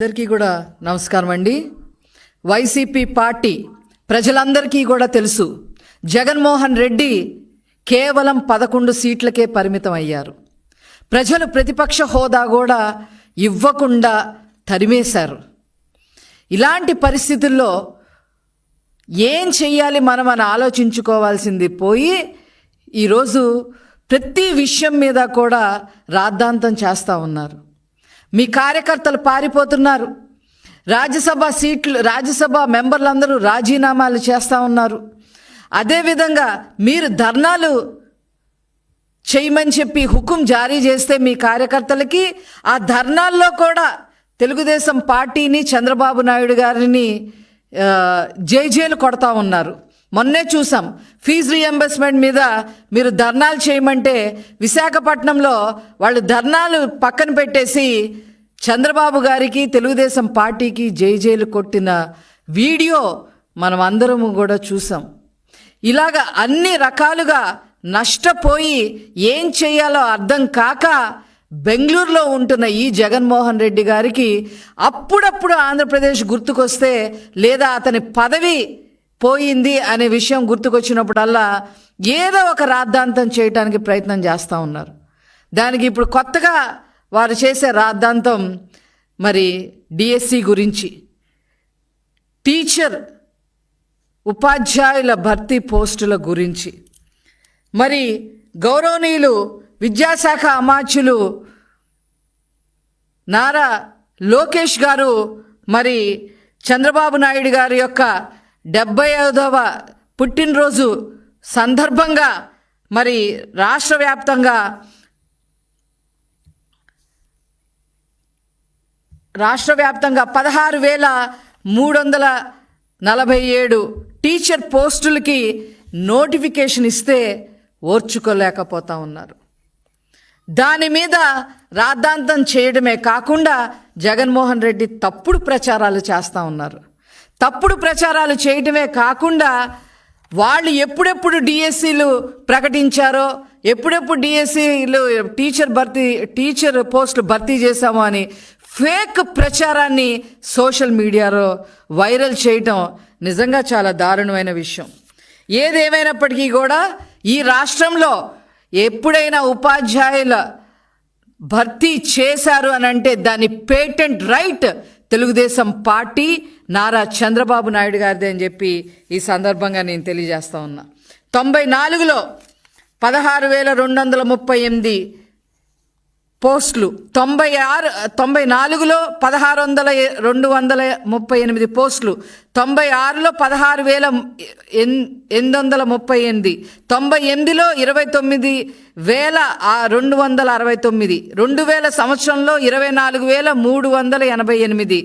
అందరికీ కూడా నమస్కారం అండి. వైసీపీ పార్టీ ప్రజలందరికీ కూడా తెలుసు జగన్మోహన్ రెడ్డి కేవలం పదకొండు సీట్లకే పరిమితం అయ్యారు. ప్రజలు ప్రతిపక్ష హోదా కూడా ఇవ్వకుండా తరిమేశారు. ఇలాంటి పరిస్థితుల్లో ఏం చెయ్యాలి మనం అని ఆలోచించుకోవాల్సింది పోయి ఈరోజు ప్రతి విషయం మీద కూడా రాద్ధాంతం చేస్తూ ఉన్నారు. మీ కార్యకర్తలు పారిపోతున్నారు. రాజ్యసభ సీట్లు రాజ్యసభ మెంబర్లందరూ రాజీనామాలు చేస్తూ ఉన్నారు. అదేవిధంగా మీరు ధర్నాలు చేయమని చెప్పి హుకుం జారీ చేస్తే మీ కార్యకర్తలకి ఆ ధర్నాల్లో కూడా తెలుగుదేశం పార్టీని చంద్రబాబు నాయుడు గారిని జైజేలు కొడతా ఉన్నారు. మొన్నే చూసాం ఫీజు రియంబర్స్మెంట్ మీద మీరు ధర్నాలు చేయమంటే విశాఖపట్నంలో వాళ్ళు ధర్నాలు పక్కన పెట్టేసి చంద్రబాబు గారికి తెలుగుదేశం పార్టీకి జైజైలు కొట్టిన వీడియో మనం అందరము కూడా చూసాం. ఇలాగ అన్ని రకాలుగా నష్టపోయి ఏం చేయాలో అర్థం కాక బెంగళూరులో ఉంటున్న ఈ జగన్మోహన్ రెడ్డి గారికి అప్పుడప్పుడు ఆంధ్రప్రదేశ్ గుర్తుకొస్తే లేదా అతని పదవి పోయింది అనే విషయం గుర్తుకొచ్చినప్పుడల్లా ఏదో ఒక రాద్ధాంతం చేయటానికి ప్రయత్నం చేస్తూ ఉన్నారు. దానికి ఇప్పుడు కొత్తగా వారు చేసే రాద్ధాంతం మరి డిఎస్సి గురించి. టీచర్ ఉపాధ్యాయుల భర్తీ పోస్టుల గురించి. మరి గౌరవనీయులు విద్యాశాఖ అమాత్యులు నారా లోకేష్ గారు మరి చంద్రబాబు నాయుడు గారి యొక్క డెబ్బై ఐదవ పుట్టినరోజు సందర్భంగా మరి రాష్ట్ర వ్యాప్తంగా రాష్ట్ర వ్యాప్తంగా పదహారు వేల మూడు వందల నలభై ఏడు టీచర్ పోస్టులకి నోటిఫికేషన్ ఇస్తే ఓర్చుకోలేకపోతా ఉన్నారు. దాని మీద రాద్ధాంతం చేయడమే కాకుండా జగన్మోహన్ రెడ్డి తప్పుడు ప్రచారాలు చేస్తూ ఉన్నారు. తప్పుడు ప్రచారాలు చేయడమే కాకుండా వాళ్ళు ఎప్పుడెప్పుడు డిఎస్సీలు ప్రకటించారో ఎప్పుడెప్పుడు డిఎస్సీలు టీచర్ భర్తీ టీచర్ పోస్టులు భర్తీ చేశామో అని ఫేక్ ప్రచారాన్ని సోషల్ మీడియాలో వైరల్ చేయటం నిజంగా చాలా దారుణమైన విషయం. ఏదేమైనప్పటికీ కూడా ఈ రాష్ట్రంలో ఎప్పుడైనా ఉపాధ్యాయుల భర్తీ చేశారు అని అంటే దాని patent right Telugu Desam party Nara Chandrababu Naidu గారిదే అని చెప్పి ఈ సందర్భంగా నేను తెలియజేస్తా ఉన్నా. తొంభై నాలుగులో పదహారు వేల రెండు వందల ముప్పై ఎనిమిది పోస్టులు. తొంభై ఆరు తొంభై నాలుగులో పదహారు వందల రెండు వందల ముప్పై ఎనిమిది పోస్టులు. తొంభై ఆరులో పదహారు వేల ఎన్- ఎనిమిది వందల ముప్పై ఎనిమిది తొంభై ఎనిమిదిలో ఇరవై తొమ్మిది వేల రెండు వందల అరవై తొమ్మిది రెండు వేల సంవత్సరంలో ఇరవై నాలుగు వేల మూడు వందల ఎనభై ఎనిమిది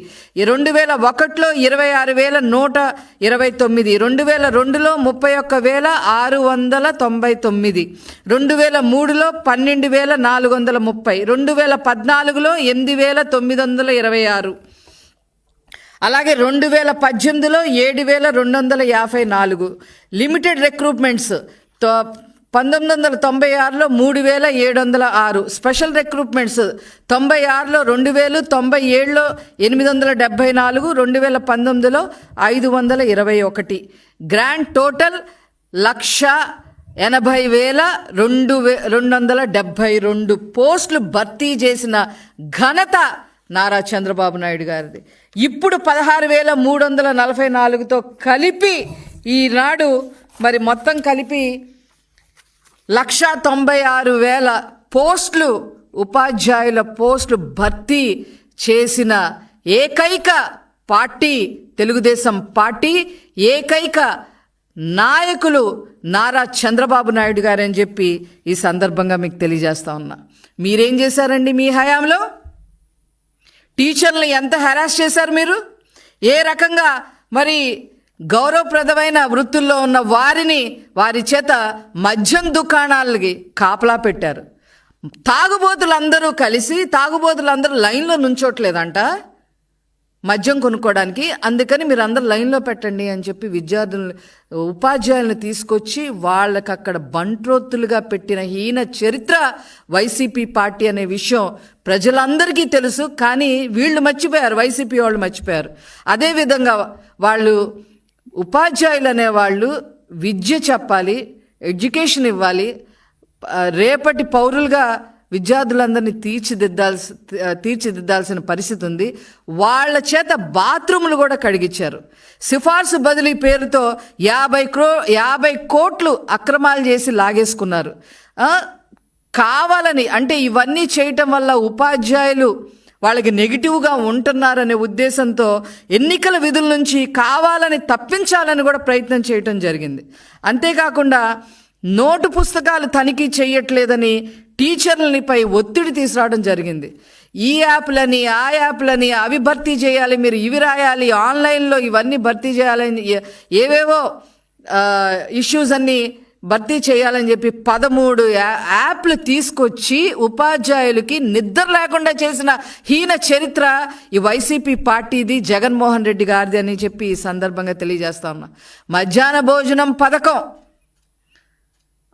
రెండు వేల ఒకటిలో ఇరవై ఆరు వేల నూట ఇరవై తొమ్మిది రెండు వేల రెండులో ముప్పై ఒక్క వేల ఆరు వందల తొంభై తొమ్మిది రెండు వేల మూడులో పన్నెండు వేల నాలుగు వందల ముప్పై రెండు వేల పద్నాలుగులో ఎనిమిది వేల తొమ్మిది వందల ఇరవై ఆరు అలాగే రెండు వేల పద్దెనిమిదిలో ఏడు వేల రెండు వందల యాభై నాలుగు లిమిటెడ్ రిక్రూట్మెంట్స్ తో- పంతొమ్మిది వందల తొంభై ఆరులో మూడు వేల ఏడు వందల ఆరు స్పెషల్ రిక్రూట్మెంట్స్ తొంభై ఆరులో రెండు వేలు తొంభై ఏడులో ఎనిమిది వందల డెబ్భై నాలుగు రెండు వేల పంతొమ్మిదిలో ఐదు వందల ఇరవై ఒకటి. గ్రాండ్ టోటల్ లక్ష ఎనభై వేల రెండు వే రెండు వందల డెబ్భై రెండు పోస్టులు భర్తీ చేసిన ఘనత నారా చంద్రబాబు నాయుడు గారిది. ఇప్పుడు పదహారు వేల మూడు వందల నలభై నాలుగుతో కలిపి ఈనాడు మరి మొత్తం కలిపి లక్ష తొంభై ఆరు వేల పోస్టులు ఉపాధ్యాయుల పోస్టులు భర్తీ చేసిన ఏకైక పార్టీ తెలుగుదేశం పార్టీ ఏకైక నాయకులు నారా చంద్రబాబు నాయుడు గారని చెప్పి ఈ సందర్భంగా మీకు తెలియజేస్తా ఉన్నా. మీరేం చేశారండి మీ హయాంలో? టీచర్లు ఎంత హెరాస్ చేశారు మీరు? ఏ రకంగా మరి గౌరవప్రదమైన వృత్తుల్లో ఉన్న వారిని వారి చేత మద్యం దుకాణాలకి కాపలా పెట్టారు. తాగుబోతులందరూ కలిసి తాగుబోతులందరూ లైన్లో నుంచోట్లేదంట. మద్యం కొనుక్కోవడానికి అందుకని మీరు అందరు లైన్లో పెట్టండి అని చెప్పి విద్యార్థులను ఉపాధ్యాయులను తీసుకొచ్చి వాళ్ళకి అక్కడ బంట్రోత్తులుగా పెట్టిన హీన చరిత్ర వైసీపీ పార్టీ అనే విషయం ప్రజలందరికీ తెలుసు కానీ వీళ్ళు మర్చిపోయారు వైసీపీ వాళ్ళు మర్చిపోయారు. అదేవిధంగా వాళ్ళు ఉపాధ్యాయులు అనేవాళ్ళు విద్య చెప్పాలి ఎడ్యుకేషన్ ఇవ్వాలి రేపటి పౌరులుగా విద్యార్థులందరినీ తీర్చిదిద్దాల్సి తీర్చిదిద్దాల్సిన పరిస్థితి ఉంది. వాళ్ళ చేత బాత్రూములు కూడా కడిగించారు సిఫార్సు బదిలీ పేరుతో యాభై క్రో యాభై కోట్లు అక్రమాలు చేసి లాగేసుకున్నారు. కావాలని అంటే ఇవన్నీ చేయటం వల్ల ఉపాధ్యాయులు వాళ్ళకి నెగిటివ్గా ఉంటున్నారనే ఉద్దేశంతో ఎన్నికల విధుల నుంచి కావాలని తప్పించాలని కూడా ప్రయత్నం చేయటం జరిగింది. అంతేకాకుండా నోటు పుస్తకాలు తనిఖీ చేయట్లేదని టీచర్లనిపై ఒత్తిడి తీసుకురావడం జరిగింది. ఈ యాప్లని ఆ యాప్లని అవి భర్తీ చేయాలి మీరు ఇవి రాయాలి ఆన్లైన్లో ఇవన్నీ భర్తీ చేయాలని ఏవేవో ఇష్యూస్ అన్నీ భర్తీ చేయాలని చెప్పి పదమూడు యాప్లు తీసుకొచ్చి ఉపాధ్యాయులకి నిద్ర లేకుండా చేసిన హీన చరిత్ర ఈ వైసీపీ పార్టీది జగన్మోహన్ రెడ్డి గారిది అని చెప్పి ఈ సందర్భంగా తెలియజేస్తా ఉన్నా. మధ్యాహ్న భోజనం పథకం.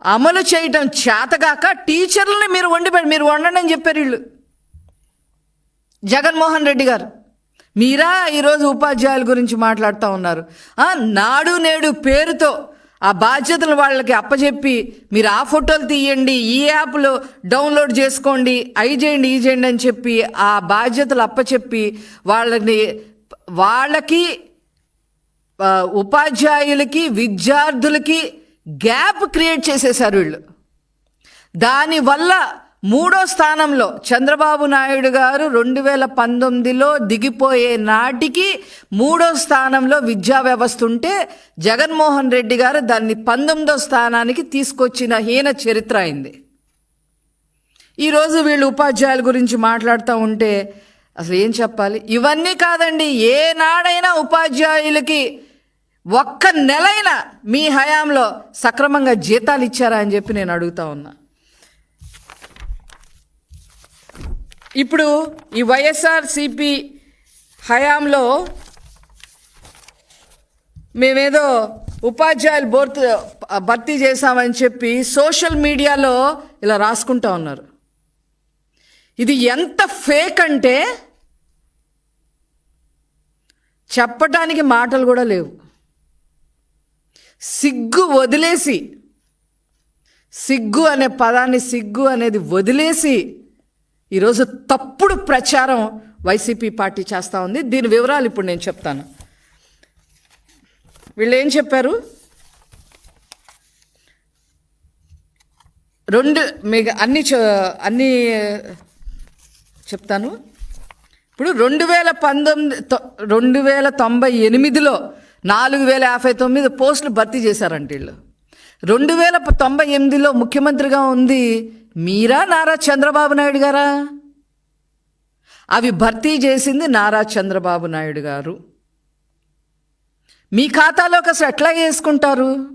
అమలు చేయటం చేతగాక టీచర్లని మీరు వండి మీరు వండండి అని చెప్పారు వీళ్ళు. జగన్మోహన్ రెడ్డి గారు. మీరా ఈరోజు ఉపాధ్యాయుల గురించి మాట్లాడుతూ ఉన్నారు. నాడు నేడు పేరుతో ఆ బాధ్యతలు వాళ్ళకి అప్పచెప్పి మీరు ఆ ఫోటోలు తీయండి ఈ యాప్లో డౌన్లోడ్ చేసుకోండి అయి చేయండి ఈ చేయండి అని చెప్పి ఆ బాధ్యతలు అప్పచెప్పి వాళ్ళని వాళ్ళకి ఉపాధ్యాయులకి విద్యార్థులకి గ్యాప్ క్రియేట్ చేసేశారు వీళ్ళు. దానివల్ల మూడో స్థానంలో చంద్రబాబు నాయుడు గారు రెండు వేల పంతొమ్మిదిలో దిగిపోయే నాటికి మూడో స్థానంలో విద్యా వ్యవస్థ ఉంటే జగన్మోహన్ రెడ్డి గారు దాన్ని పంతొమ్మిదో స్థానానికి తీసుకొచ్చిన హీన చరిత్ర అయింది. ఈరోజు వీళ్ళు ఉపాధ్యాయుల గురించి మాట్లాడుతూ ఉంటే అసలు ఏం చెప్పాలి? ఇవన్నీ కాదండి ఏనాడైనా ఉపాధ్యాయులకి ఒక్క నెలైనా మీ హయాంలో సక్రమంగా జీతాలు ఇచ్చారా అని చెప్పి నేను అడుగుతా ఉన్నా. ఇప్పుడు ఈ వైఎస్ఆర్సిపి హయాంలో మేమేదో ఉపాధ్యాయులు బోర్తు భర్తీ చేశామని చెప్పి సోషల్ మీడియాలో ఇలా రాసుకుంటా ఉన్నారు. ఇది ఎంత ఫేక్ అంటే చెప్పటానికి మాటలు కూడా లేవు. సిగ్గు వదిలేసి సిగ్గు అనే పదాన్ని సిగ్గు అనేది వదిలేసి ఈరోజు తప్పుడు ప్రచారం వైసీపీ పార్టీ చేస్తూ ఉంది. దీని వివరాలు ఇప్పుడు నేను చెప్తాను. వీళ్ళు ఏం చెప్పారు? రెండు మీకు అన్ని అన్ని చెప్తాను. ఇప్పుడు రెండు వేల పంతొమ్మిది తొ- రెండు వేల తొంభై ఎనిమిదిలో నాలుగు వేల యాభై తొమ్మిది పోస్టులు భర్తీ చేశారంట వీళ్ళు. రెండు వేల తొంభై ఎనిమిదిలో ముఖ్యమంత్రిగా ఉంది మీరా నారా చంద్రబాబు నాయుడు గారా? అవి భర్తీ చేసింది నారా చంద్రబాబు నాయుడు గారు. మీ ఖాతాలోకి అసలు ఎట్లా వేసుకుంటారు?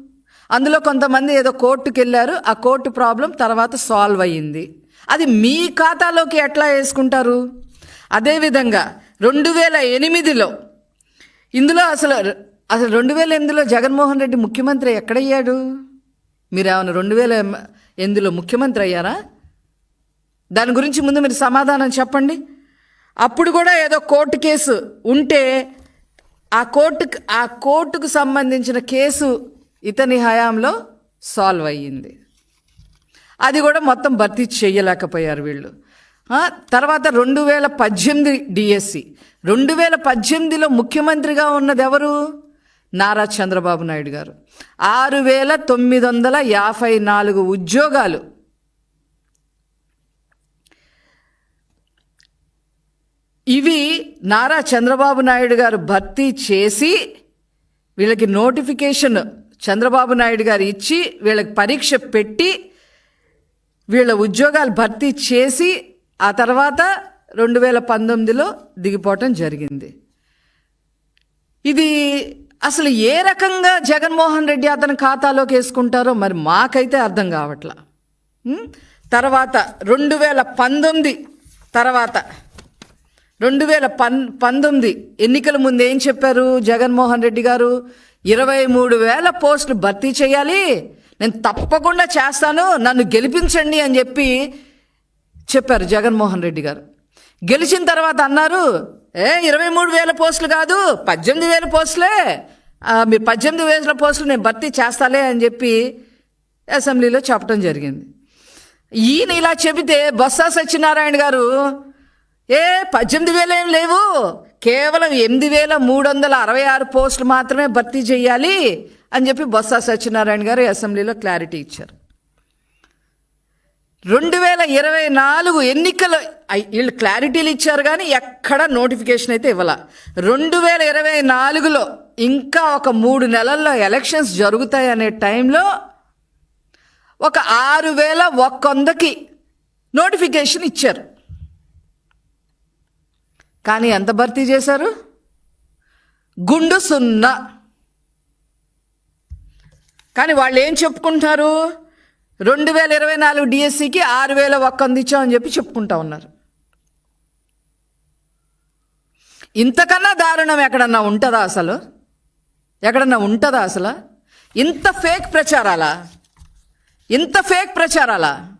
అందులో కొంతమంది ఏదో కోర్టుకు వెళ్ళారు ఆ కోర్టు ప్రాబ్లం తర్వాత సాల్వ్ అయ్యింది. అది మీ ఖాతాలోకి ఎట్లా వేసుకుంటారు? అదేవిధంగా రెండు వేల ఎనిమిదిలో ఇందులో అసలు అసలు రెండు వేల ఎనిమిదిలో జగన్మోహన్ రెడ్డి ముఖ్యమంత్రి ఎక్కడయ్యాడు? మీరు ఏమైనా రెండు వేల ఎనిమిదిలో ముఖ్యమంత్రి అయ్యారా? దాని గురించి ముందు మీరు సమాధానం చెప్పండి. అప్పుడు కూడా ఏదో కోర్టు కేసు ఉంటే ఆ కోర్టుకు ఆ కోర్టుకు సంబంధించిన కేసు ఇతని హయాంలో సాల్వ్ అయ్యింది. అది కూడా మొత్తం భర్తీ చేయలేకపోయారు వీళ్ళు. తర్వాత రెండు వేల పద్దెనిమిది డిఎస్సి. రెండు వేల పద్దెనిమిదిలో ముఖ్యమంత్రిగా ఉన్నది ఎవరు నారా చంద్రబాబు నాయుడు గారు. ఆరు వేల తొమ్మిది వందల యాభై నాలుగు ఉద్యోగాలు. ఇవి నారా చంద్రబాబు నాయుడు గారు భర్తీ చేసి వీళ్ళకి నోటిఫికేషన్ చంద్రబాబు నాయుడు గారు ఇచ్చి వీళ్ళకి పరీక్ష పెట్టి వీళ్ళ ఉద్యోగాలు భర్తీ చేసి ఆ తర్వాత రెండు వేల పంతొమ్మిదిలో దిగిపోవటం జరిగింది. ఇది అసలు ఏ రకంగా జగన్మోహన్ రెడ్డి అతని ఖాతాలోకి వేసుకుంటారో మరి మాకైతే అర్థం కావట్లా. తర్వాత రెండు వేల పంతొమ్మిది తర్వాత రెండు వేల పన్ పంతొమ్మిది ఎన్నికల ముందు ఏం చెప్పారు జగన్మోహన్ రెడ్డి గారు? ఇరవై మూడు వేల పోస్టులు భర్తీ చేయాలి. నేను తప్పకుండా చేస్తాను. నన్ను గెలిపించండి అని చెప్పి చెప్పారు జగన్మోహన్ రెడ్డి గారు. గెలిచిన తర్వాత అన్నారు ఏ ఇరవై మూడు వేల పోస్టులు కాదు పద్దెనిమిది వేల పోస్టులే. మీ మీరు పద్దెనిమిది వేల పోస్టులు నేను భర్తీ చేస్తాలే అని చెప్పి అసెంబ్లీలో చెప్పడం జరిగింది. ఈయన ఇలా చెబితే బొత్స సత్యనారాయణ గారు ఏ పద్దెనిమిది వేలేం ఏం లేవు. కేవలం ఎనిమిది వేల మూడు వందల అరవై ఆరు పోస్టులు మాత్రమే భర్తీ చేయాలి అని చెప్పి బొత్స సత్యనారాయణ గారు అసెంబ్లీలో క్లారిటీ ఇచ్చారు. రెండు వేల ఇరవై నాలుగు ఎన్నికలు వీళ్ళు క్లారిటీలు ఇచ్చారు కానీ ఎక్కడ నోటిఫికేషన్ అయితే ఇవ్వాల. రెండు వేల ఇరవై నాలుగులో ఇంకా ఒక మూడు నెలల్లో ఎలక్షన్స్ జరుగుతాయి అనే టైంలో ఒక ఆరు వేల ఒక్కొందకి నోటిఫికేషన్ ఇచ్చారు. కానీ ఎంత భర్తీ చేశారు? గుండు సున్నా. కానీ వాళ్ళు ఏం చెప్పుకుంటున్నారు రెండు వేల ఇరవై నాలుగు డిఎస్సికి ఆరు వేల ఒక్క వంద చెప్పి చెప్పుకుంటా ఉన్నారు. ఇంతకన్నా దారుణం ఎక్కడన్నా ఉంటుందా అసలు? ఎక్కడన్నా ఉంటుందా అసలు? ఇంత ఫేక్ ప్రచారాలా? ఇంత ఫేక్ ప్రచారాలా?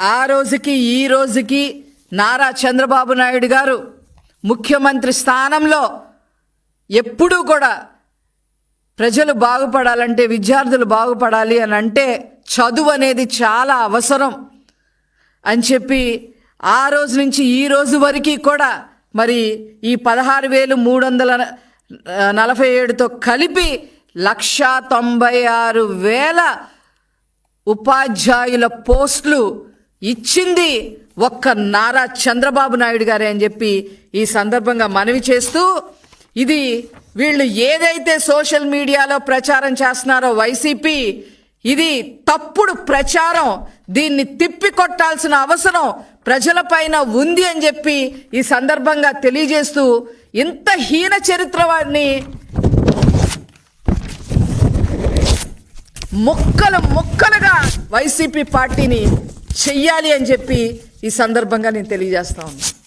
ఆ రోజుకి ఈ రోజుకి నారా చంద్రబాబు నాయుడు గారు ముఖ్యమంత్రి స్థానంలో ఎప్పుడూ కూడా ప్రజలు బాగుపడాలంటే విద్యార్థులు బాగుపడాలి అని అంటే చదువు అనేది చాలా అవసరం అని చెప్పి ఆ రోజు నుంచి ఈ రోజు వరకు కూడా మరి ఈ పదహారు వేలు మూడు వందల నలభై ఏడుతో కలిపి లక్ష తొంభై ఆరు వేల ఉపాధ్యాయుల పోస్టులు ఇచ్చింది ఒక్క నారా చంద్రబాబు నాయుడు గారే అని చెప్పి ఈ సందర్భంగా మనవి చేస్తూ ఇది వీళ్ళు ఏదైతే సోషల్ మీడియాలో ప్రచారం చేస్తున్నారో వైసీపీ ఇది తప్పుడు ప్రచారం దీన్ని తిప్పి కొట్టాల్సిన అవసరం ప్రజలపైన ఉంది అని చెప్పి ఈ సందర్భంగా తెలియజేస్తూ ఇంత హీన చరిత్ర వారిని ముక్కలు ముక్కలుగా వైసీపీ పార్టీని చెయ్యాలి అని చెప్పి ఈ సందర్భంగా నేను తెలియజేస్తా ఉన్నాను